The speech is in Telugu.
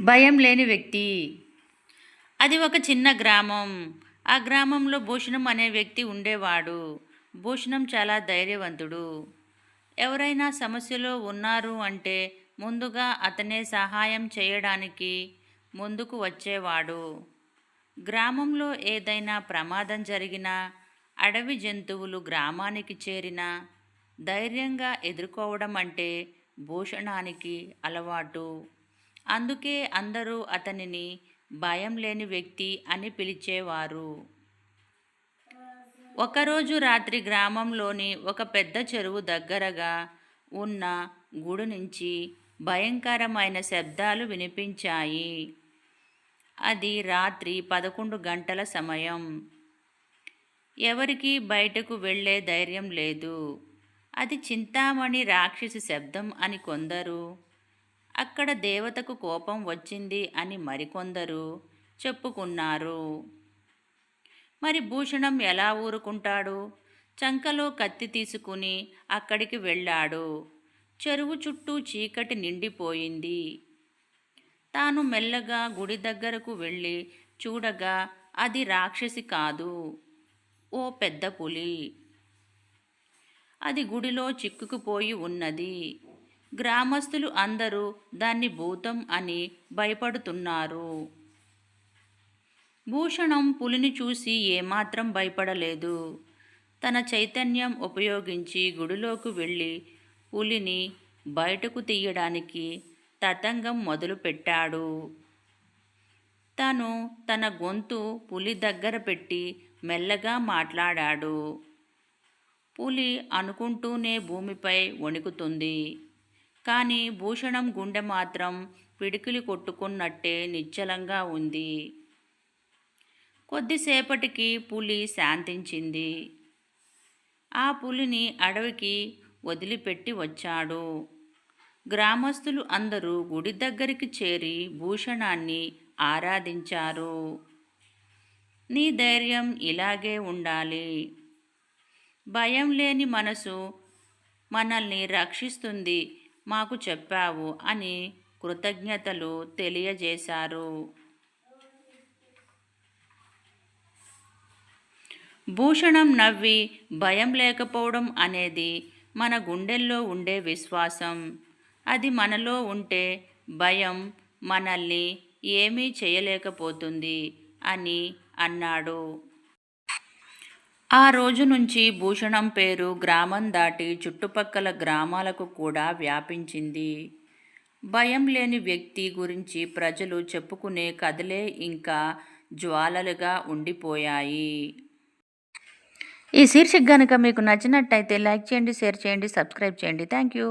భయం లేని వ్యక్తి. అది ఒక చిన్న గ్రామం. ఆ గ్రామంలో భూషణం అనే వ్యక్తి ఉండేవాడు. భూషణం చాలా ధైర్యవంతుడు. ఎవరైనా సమస్యలో ఉన్నారు అంటే ముందుగా అతనే సహాయం చేయడానికి ముందుకు వచ్చేవాడు. గ్రామంలో ఏదైనా ప్రమాదం జరిగినా అడవి జంతువులు గ్రామానికి చేరినా ధైర్యంగా ఎదుర్కోవడం అంటే భూషణానికి అలవాటు. అందుకే అందరూ అతనిని భయం లేని వ్యక్తి అని పిలిచేవారు. ఒకరోజు రాత్రి గ్రామంలోని ఒక పెద్ద చెరువు దగ్గరగా ఉన్న గుడి నుంచి భయంకరమైన శబ్దాలు వినిపించాయి. అది రాత్రి పదకొండు గంటల సమయం. ఎవరికి బయటకు వెళ్ళే ధైర్యం లేదు. అది చింతామణి రాక్షసి శబ్దం అని కొందరు అక్కడ దేవతకు కోపం వచ్చింది అని మరికొందరు చెప్పుకున్నారు. మరి భూషణం ఎలా ఊరుకుంటాడు? చంకలో కత్తి తీసుకుని అక్కడికి వెళ్ళాడు. చెరువు చుట్టూ చీకటి నిండిపోయింది. తాను మెల్లగా గుడి దగ్గరకు వెళ్ళి చూడగా అది రాక్షసి కాదు ఓ పెద్ద పులి. అది గుడిలో చిక్కుకుపోయి ఉన్నది. గ్రామస్తులు అందరూ దాన్ని భూతం అని భయపడుతున్నారు. భూషణం పులిని చూసి ఏమాత్రం భయపడలేదు. తన చైతన్యం ఉపయోగించి గుడిలోకి వెళ్ళి పులిని బయటకు తీయడానికి తతంగం మొదలుపెట్టాడు తను తన గొంతు పులి దగ్గర పెట్టి మెల్లగా మాట్లాడాడు. పులి అనుకుంటూనే భూమిపై వణుకుతుంది. కానీ భూషణం గుండె మాత్రం పిడికిలి కొట్టుకున్నట్టే నిశ్చలంగా ఉంది. కొద్దిసేపటికి పులి శాంతించింది. ఆ పులిని అడవికి వదిలిపెట్టి వచ్చాడు. గ్రామస్తులు అందరూ గుడి దగ్గరికి చేరి భూషణాన్ని ఆరాధించారు. నీ ధైర్యం ఇలాగే ఉండాలి. భయం లేని మనసు మనల్ని రక్షిస్తుంది. మాకు చెప్పావు అని కృతజ్ఞతలు తెలియజేశారు. భూషణం నవ్వి భయం లేకపోవడం అనేది మన గుండెల్లో ఉండే విశ్వాసం. అది మనలో ఉంటే భయం మనల్ని ఏమీ చేయలేకపోతుంది అని అన్నాడు. ఆ రోజు నుంచి భూషణం పేరు గ్రామం దాటి చుట్టుపక్కల గ్రామాలకు కూడా వ్యాపించింది. భయం లేని వ్యక్తి గురించి ప్రజలు చెప్పుకునే కథలే ఇంకా జ్వాలలుగా ఉండిపోయాయి. ఈ శీర్షిక కనుక మీకు నచ్చినట్టయితే లైక్ చేయండి షేర్ చేయండి సబ్స్క్రైబ్ చేయండి. Thank you.